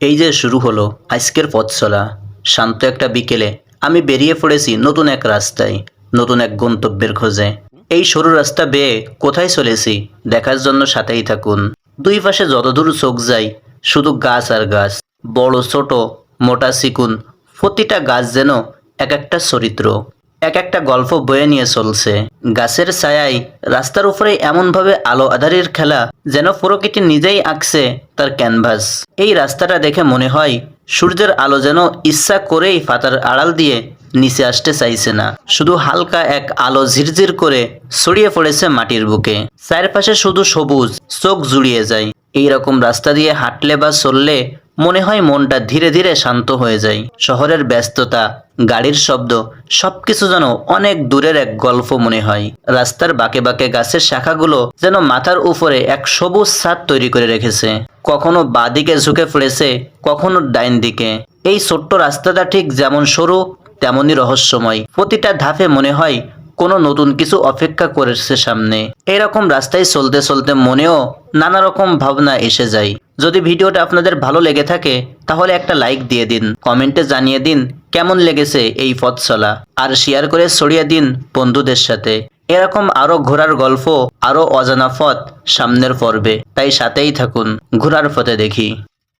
এই যে শুরু হলো আজকের পথ চলা শান্ত একটা বিকেলে আমি বেরিয়ে পড়েছি নতুন এক রাস্তায়, নতুন এক গন্তব্যের খোঁজে। এই সরু রাস্তা বেয়ে কোথায় চলেছি দেখার জন্য সাথেই থাকুন। দুই পাশে যতদূর চোখ যায়, শুধু গাছ আর গাছ, বড়, ছোট, মোটা চিকুন প্রতিটা গাছ যেন এক একটা চরিত্র। এক একটা গল্প বয়ে নিয়ে চলছে। গাছের ছায়ায় রাস্তার উপরে এমনভাবে আলো আধারের খেলা যেন প্রকৃতি নিজেই আঁকছে তার ক্যানভাস। এই রাস্তাটা দেখে মনে হয় সূর্যের আলো যেন ইচ্ছা করেই পাতার আড়াল দিয়ে নিচে আসতে চাইছে না। শুধু হালকা এক আলো ঝিরঝির করে ছড়িয়ে পড়েছে মাটির বুকে। চারপাশে শুধু সবুজ, চোখ জুড়িয়ে যায়। এই রকম রাস্তা দিয়ে হাঁটলে বা চললে মনে হয় মনটা ধীরে ধীরে শান্ত হয়ে যায়। শহরের ব্যস্ততা, গাড়ির শব্দ, সবকিছু যেন অনেক দূরের এক গল্প মনে হয়। রাস্তার বাঁকে বাঁকে গাছের শাখাগুলো যেন মাথার উপরে এক সবুজ ছাদ তৈরি করে রেখেছে। কখনো বাদিকে ঝুঁকে পড়েছে কখনো ডাইন দিকে। এই ছোট্ট রাস্তাটা ঠিক যেমন সরু, তেমনই রহস্যময়। প্রতিটা ধাপে মনে হয় কোনো নতুন কিছু অপেক্ষা করেছে সামনে। এরকম রাস্তায় চলতে চলতে মনেও নানা রকম ভাবনা এসে যায়। যদি ভিডিওটা আপনাদের ভালো লেগে থাকে, তাহলে একটা লাইক দিয়ে দিন, কমেন্টে জানিয়ে দিন কেমন লেগেছে এই পথ চলা আর শেয়ার করে ছড়িয়ে দিন বন্ধুদের সাথে। এরকম আরও ঘোরার গল্প আরও অজানা পথ সামনের পর্বে। তাই সাথেই থাকুন, ঘোরার পথে দেখি।